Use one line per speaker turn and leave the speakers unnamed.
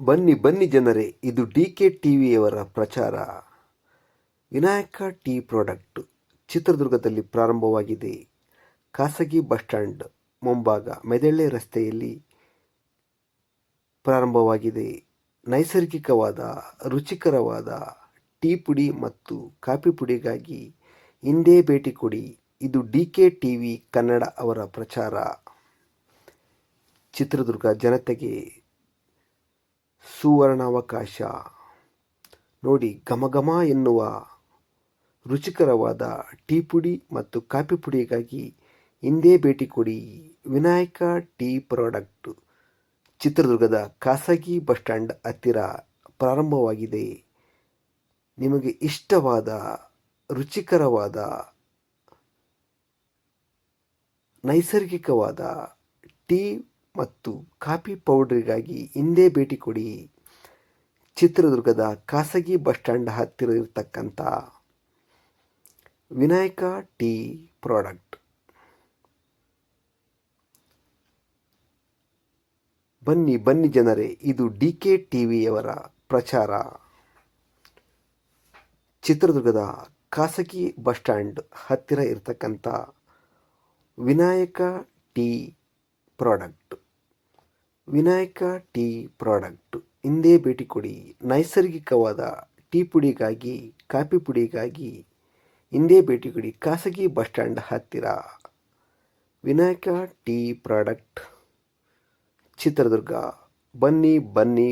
ಬನ್ನಿ ಬನ್ನಿ ಜನರೇ, ಇದು ಡಿ ಕೆ ಟಿವಿಯವರ ಪ್ರಚಾರ. ವಿನಾಯಕ ಟೀ ಪ್ರಾಡಕ್ಟ್ ಚಿತ್ರದುರ್ಗದಲ್ಲಿ ಪ್ರಾರಂಭವಾಗಿದೆ. ಖಾಸಗಿ ಬಸ್ ಸ್ಟ್ಯಾಂಡ್, ಮುಂಭಾಗ, ಮೆದೆಳ್ಳೆ ರಸ್ತೆಯಲ್ಲಿ ಪ್ರಾರಂಭವಾಗಿದೆ. ನೈಸರ್ಗಿಕವಾದ, ರುಚಿಕರವಾದ ಟೀ ಪುಡಿ ಮತ್ತು ಕಾಫಿ ಪುಡಿಗಾಗಿ ಹಿಂದೆ ಭೇಟಿ ಕೊಡಿ. ಇದು ಡಿ ಕೆ ಟಿ ವಿ ಕನ್ನಡ ಅವರ ಪ್ರಚಾರ. ಚಿತ್ರದುರ್ಗ ಜನತೆಗೆ ಸುವರ್ಣಾವಕಾಶ. ನೋಡಿ ಘಮ ಘಮ ಎನ್ನುವ ರುಚಿಕರವಾದ ಟೀ ಪುಡಿ ಮತ್ತು ಕಾಫಿ ಪುಡಿಗಾಗಿ ಹಿಂದೆ ಭೇಟಿ ಕೊಡಿ ವಿನಾಯಕ ಟೀ ಪ್ರಾಡಕ್ಟ್. ಚಿತ್ರದುರ್ಗದ ಖಾಸಗಿ ಬಸ್ ಸ್ಟ್ಯಾಂಡ್ ಹತ್ತಿರ ಪ್ರಾರಂಭವಾಗಿದೆ. ನಿಮಗೆ ಇಷ್ಟವಾದ, ರುಚಿಕರವಾದ, ನೈಸರ್ಗಿಕವಾದ ಟೀ ಮತ್ತು ಕಾಫಿ ಪೌಡ್ರಿಗಾಗಿ ಹಿಂದೆ ಭೇಟಿ ಕೊಡಿ. ಚಿತ್ರದುರ್ಗದ ಖಾಸಗಿ ಬಸ್ ಸ್ಟ್ಯಾಂಡ್ ಹತ್ತಿರ ಇರತಕ್ಕಂಥ ವಿನಾಯಕ ಟೀ ಪ್ರಾಡಕ್ಟ್. ಬನ್ನಿ ಬನ್ನಿ ಜನರೇ, ಇದು ಡಿ ಕೆ ಟಿ ವಿಯವರ ಪ್ರಚಾರ. ಚಿತ್ರದುರ್ಗದ ಖಾಸಗಿ ಬಸ್ ಸ್ಟ್ಯಾಂಡ್ ಹತ್ತಿರ ಇರತಕ್ಕಂಥ Vinayaka tea product. Vinayaka tea product. ಹಿಂದೆ ಭೇಟಿ ಕೊಡಿ. ನೈಸರ್ಗಿಕವಾದ ಟೀ ಪುಡಿಗಾಗಿ, ಕಾಫಿ ಪುಡಿಗಾಗಿ ಹಿಂದೆ ಭೇಟಿ ಕೊಡಿ. ಖಾಸಗಿ ಬಸ್ ಸ್ಟ್ಯಾಂಡ್ ಹತ್ತಿರ. Vinayaka tea product, Chitradurga. ಬನ್ನಿ ಬನ್ನಿ.